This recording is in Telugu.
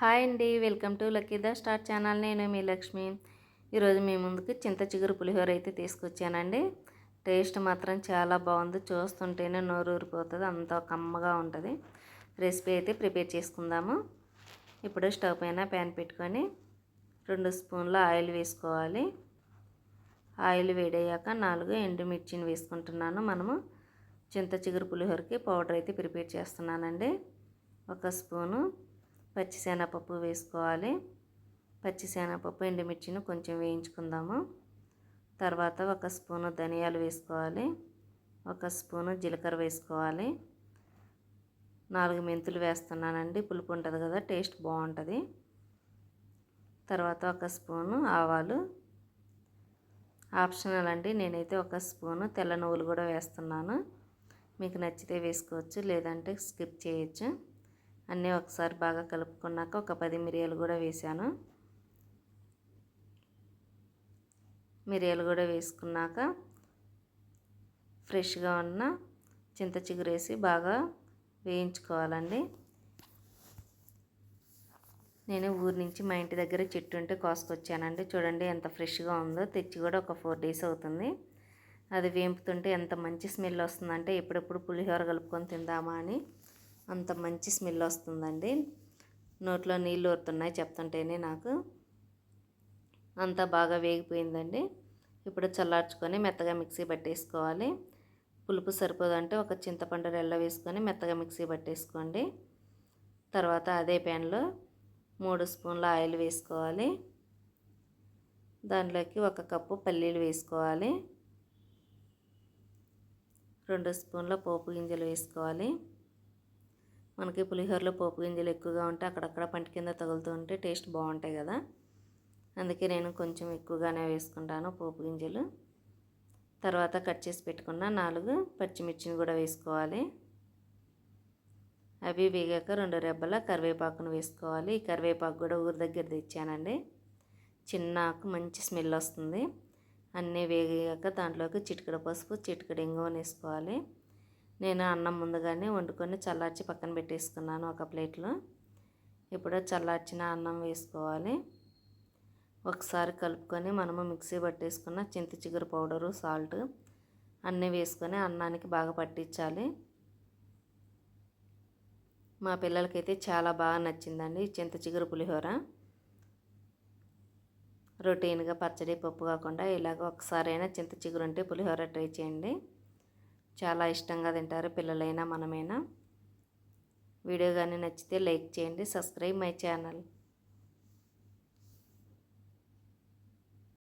హాయ్ అండి welcome to Lucky the Star channel. నేను మీ లక్ష్మి. ఈరోజు మీ ముందుకు చింత చిగురు పులిహోర అయితే తీసుకొచ్చానండి. టేస్ట్ మాత్రం చాలా బాగుంది. చూస్తుంటేనే నోరు ఊరిపోతుంది అంత కమ్మగా ఉంటుంది. రెసిపీ అయితే ప్రిపేర్ చేసుకుందాము. ఇప్పుడు స్టవ్ పైన ప్యాన్ పెట్టుకొని రెండు స్పూన్ల ఆయిల్ వేసుకోవాలి. ఆయిల్ వేడయ్యాక నాలుగు ఎండుమిర్చిని వేసుకుంటున్నాను. మనము చింత చిగురు పులిహోరకి పౌడర్ అయితే ప్రిపేర్ చేస్తున్నానండి. ఒక స్పూను పచ్చిశనగపప్పు వేసుకోవాలి. పచ్చిశనగపప్పు ఎండుమిర్చిని కొంచెం వేయించుకుందాము. తర్వాత ఒక స్పూను ధనియాలు వేసుకోవాలి. ఒక స్పూను జీలకర్ర వేసుకోవాలి. నాలుగు మెంతులు వేస్తున్నానండి. పులుపు ఉంటుంది కదా టేస్ట్ బాగుంటుంది. తర్వాత ఒక స్పూను ఆవాలు. ఆప్షనల్ అండి నేనైతే ఒక స్పూను తెల్ల నువ్వులు కూడా వేస్తున్నాను. మీకు నచ్చితే వేసుకోవచ్చు లేదంటే స్కిప్ చేయొచ్చు. అన్నీ ఒకసారి బాగా కలుపుకున్నాక ఒక పది మిరియాలు కూడా వేసాను మిరియాలు కూడా వేసుకున్నాక ఫ్రెష్గా ఉన్న చింత చిగురేసి బాగా వేయించుకోవాలండి. నేను ఊరి నుంచి మా ఇంటి దగ్గర చెట్టు ఉంటే కోసుకొచ్చానండి. చూడండి ఎంత ఫ్రెష్గా ఉందో తెచ్చి కూడా ఒక ఫోర్ డేస్ అవుతుంది. అది వేంపుతుంటే ఎంత మంచి స్మెల్ వస్తుందంటే ఎప్పుడెప్పుడు పులిహోర కలుపుకొని తిందామా అని అంత మంచి స్మెల్ వస్తుందండి. నోట్లో నీళ్ళు ఊరుతున్నాయి చెప్తుంటేనే నాకు. అంతా బాగా వేగిపోయిందండి. ఇప్పుడు చల్లార్చుకొని మెత్తగా మిక్సీ పట్టేసుకోవాలి. పులుపు సరిపోదంటే ఒక చింతపండు రెల్ల వేసుకొని మెత్తగా మిక్సీ పట్టేసుకోండి. తర్వాత అదే ప్యాన్లో మూడు స్పూన్ల ఆయిల్ వేసుకోవాలి. దాంట్లోకి ఒక కప్పు పల్లీలు వేసుకోవాలి. రెండు స్పూన్ల పోపు గింజలు వేసుకోవాలి. మనకి పులిహోరలో పోపు గింజలు ఎక్కువగా ఉంటే అక్కడక్కడ పంటి కింద తగులుతూ ఉంటే టేస్ట్ బాగుంటాయి కదా. అందుకే నేను కొంచెం ఎక్కువగానే వేసుకుంటాను పోపు గింజలు. తర్వాత కట్ చేసి పెట్టుకున్న నాలుగు పచ్చిమిర్చిని కూడా వేసుకోవాలి. అవి వేగాక రెండు రెబ్బల కరివేపాకును వేసుకోవాలి. ఈ కరివేపాకు కూడా ఊరి దగ్గర తెచ్చానండి. చిన్న ఆకు మంచి స్మెల్ వస్తుంది. అన్నీ వేగాక దాంట్లోకి చిటికడ పసుపు చిటికడ ఇంగువని వేసుకోవాలి. నేను అన్నం ముందుగానే వండుకొని చల్లార్చి పక్కన పెట్టేసుకున్నాను ఒక ప్లేట్లో. ఇప్పుడు చల్లార్చిన అన్నం వేసుకోవాలి. ఒకసారి కలుపుకొని మనము మిక్సీ పట్టేసుకున్న చింత చిగురు పౌడరు సాల్ట్ అన్నీ వేసుకొని అన్నానికి బాగా పట్టించాలి. మా పిల్లలకైతే చాలా బాగా నచ్చిందండి చింత చిగురు పులిహోర. రొటీన్గా పచ్చడి పప్పు కాకుండా ఇలాగ ఒకసారైనా చింత చిగురు ఉంటే పులిహోర ట్రై చేయండి. చాలా ఇష్టంగా తింటారు పిల్లలైనా మనమైనా. వీడియో కానీ నచ్చితే లైక్ చేయండి సబ్స్క్రైబ్ మై ఛానల్.